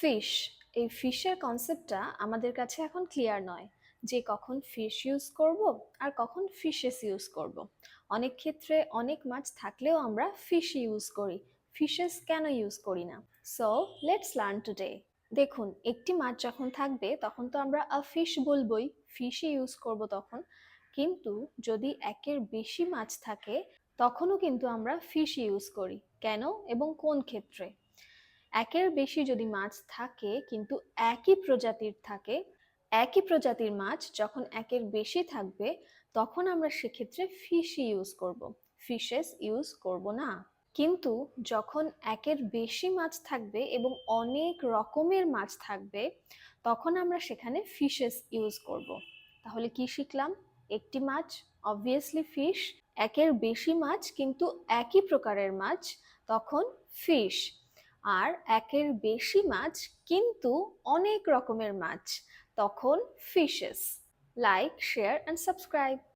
Fish এই ফিশের কনসেপ্টটা আমাদের কাছে এখন ক্লিয়ার নয় যে কখন ফিশ ইউজ করব আর কখন ফিশেস ইউজ করব। অনেক ক্ষেত্রে অনেক মাছ থাকলেও আমরা ফিশ ইউজ করি ফিশেস কেন ইউজ করি না? সো লেটস লার্ন টুডে দেখুন, একটি মাছ যখন থাকবে, তখন তো আমরা আ ফিশ বলবই ফিশই ইউজ করব তখন। কিন্তু যদি একের বেশি মাছ থাকে, তখনও কিন্তু আমরা ফিশ ইউজ করি। কেন? এবং কোন ক্ষেত্রে? একের বেশি যদি মাছ থাকে, কিন্তু একই প্রজাতির থাকে, একই প্রজাতির মাছ যখন একের বেশি থাকবে, তখন আমরা সেক্ষেত্রে ফিশ ইউজ করব। ফিশেস ইউজ করব না। কিন্তু যখন একের বেশি মাছ থাকবে এবং অনেক রকমের মাছ থাকবে, তখন আমরা সেখানে ফিশেস ইউজ করব। তাহলে কি শিখলাম? একটি মাছ অবভিয়াসলি ফিশ একের বেশি মাছ কিন্তু একই প্রকারের মাছ, তখন ফিশ আর একের বেশি মাছ কিন্তু অনেক রকমের মাছ তখন fishes like share and subscribe